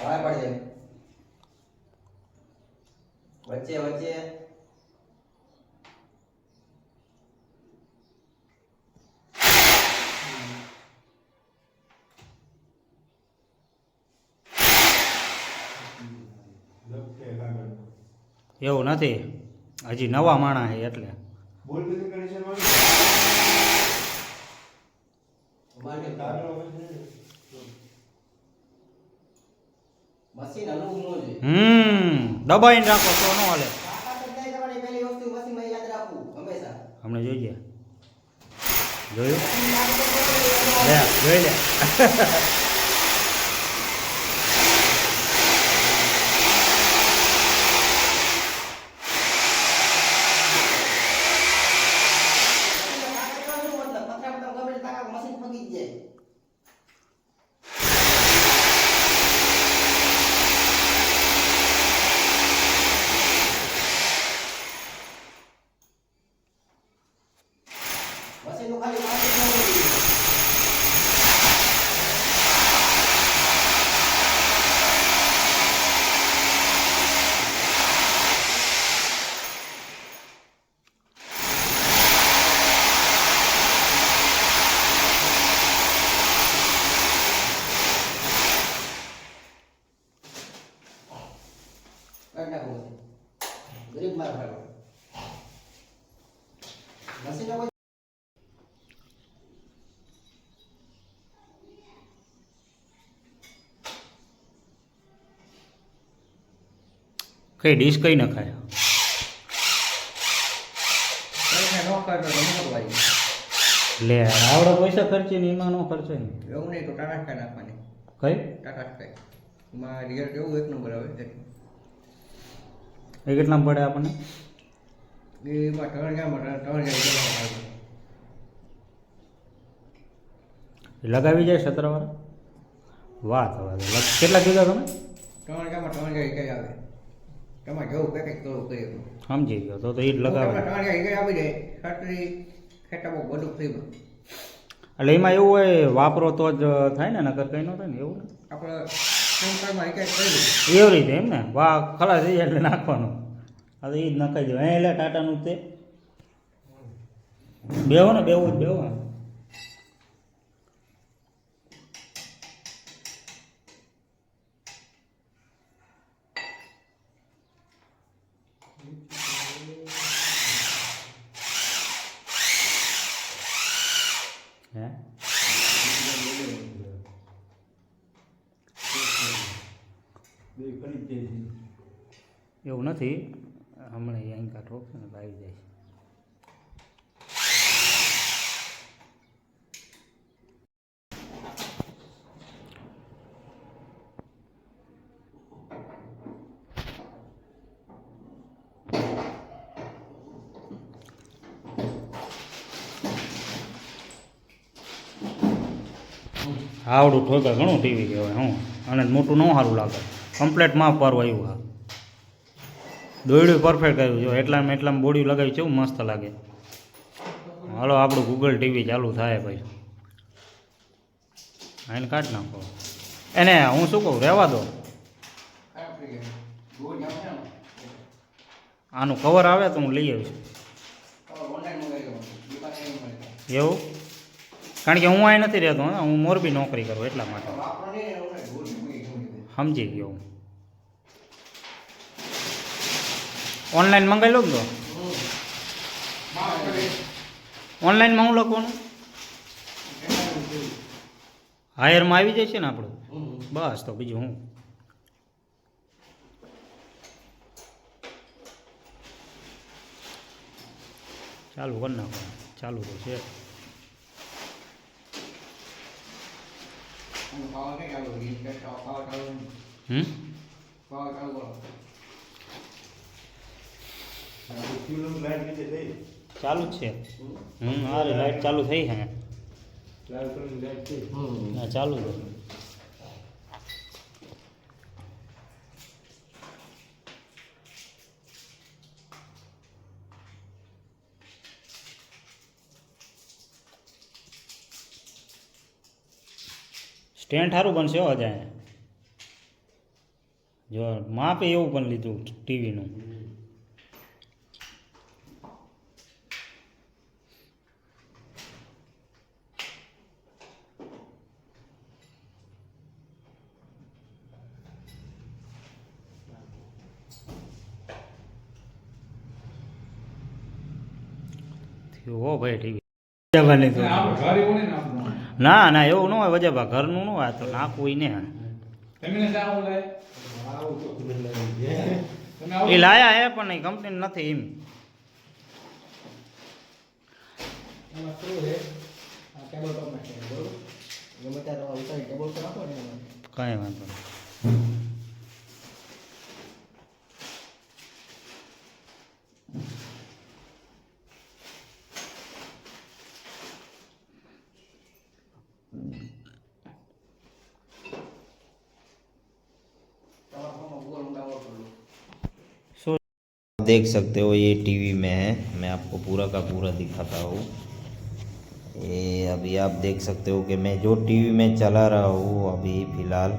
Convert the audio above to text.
બહાર પડજે વચ્ચે વચ્ચે લપકે કાગળ એવું નથી હજી નવા માણા છે એટલે બોલ હમ દબાઈને રાખો તો ન હાલે. હમણાં જોઈ જોઈએ જોયું? લે જોઈ લે તાકાત શું મતલબ પથરા પથરા ગમે તે તાકાત મશીન ફગી જ જાય મશીનનું ખાલી વાત જ ન હોવી જોઈએ. કાઢી નાખો મશીન. ગરીબ માર ભાઈ કોઈ કઈ ડીશ કઈ નખાય લે આવડો પૈસા ખર્ચી ને એમાં નો ખર્ચે ને એવું નહીં તો ટાટા નાખવાની. કઈ? ટાટા સ્કાય. એમાં રિઝલ્ટ એવું એક નંબર આવે. એ કેટલામાં પડે આપણને? લગાવી જાય સત્રવાર વાત હવે કેટલા કીધા તમે? ત્રણ હજારમાં ત્રણ હજાર કઈ આવે. તમારે જેવું પેકેજ કરવું કઈ સમજી ગયો તો તો એ જ લગાવે ત્રણ હજાર કઈ આવી જાય ખાતરી ખેટા બહુ બધું ગયું એટલે એમાં એવું હોય વાપરો તો જ થાય ને નકર કઈ ન થાય ને એવું આપણે ત્રણ કાર્ડમાં રિચાર્જ કરી દઈએ એવી રીતે એમ ને વાહ ખલાસ થઈ જાય એટલે નાખવાનું હા તો એ જ નખાઈ દેવાય અહીં એટલે ટાટાનું જ તે બેહો ને બેવું જ બેહો ને હે બે ખરી જ છે. એવું નથી. હમણાં અહીં કાંઠો અને આવી જાય છે. આવડું ઠોકા ઘણું ટીવી કહેવાય, હું. અને મોટું ન સારું લાગે. કમ્પ્લેટ માફ પારવા આવ્યું હા. દોયડું પરફેક્ટ આવ્યું. જો એટલામાં એટલામાં બોડી લગાવી કેવું મસ્ત લાગે. હાલો આપણું ગૂગલ ટીવી ચાલુ થાય ભાઈ. આને કાઢ નાખો. એને હું શું કહું રહેવા દો. આનું કવર આવે તો હું લઈ આવીશ. એવું? કારણ કે હું અહીં નથી રહેતો હે, મોરબી નોકરી કરું એટલા માટે. સમજી ગયો હું. ઓનલાઈન મંગાવી લો તો? ઓનલાઈનમાં હું લખવાનું હાયરમાં આવી જાય છે ને આપણું? બસ તો બીજું હું? ચાલુ કરી નાખો ચાલુ તો છે. હમ? ચાલુ કરો આપણે ફ્યુલ લાઈટ નીચે થઈ ચાલુ જ છે હમ આ રે લાઈટ ચાલુ થઈ હે લાલ કલરની લાઈટ છે હા ચાલુ છે સ્ટેન્ડ સારું બનશે હો અજાય જો, માપે એવું પણ લીધું ટીવીનું. હો ભાઈ ટીવી તો? ના ના એવું ન હોય વજેબા ઘરનું ન હોય આ તો નાખવું ને? એ લાયા હે પણ એ કંપની નથી એમ. કઈ વાંધો છે આ ટેબલ ટોપ નાખે બરોબર ગમે ત્યારે તમારે ઉતારી ટેબલ પર નાખો ને એમાં કાંઈ વાંધો નહીં તમારા ફોનમાં ગૂગલ હું ડાઉનલોડ કરી લઉં શું आप देख सकते हो ये टीवी में है मैं आपको पूरा का पूरा दिखाता हूँ ये अभी आप देख सकते हो कि मैं जो टीवी में चला रहा हूँ अभी फ़िलहाल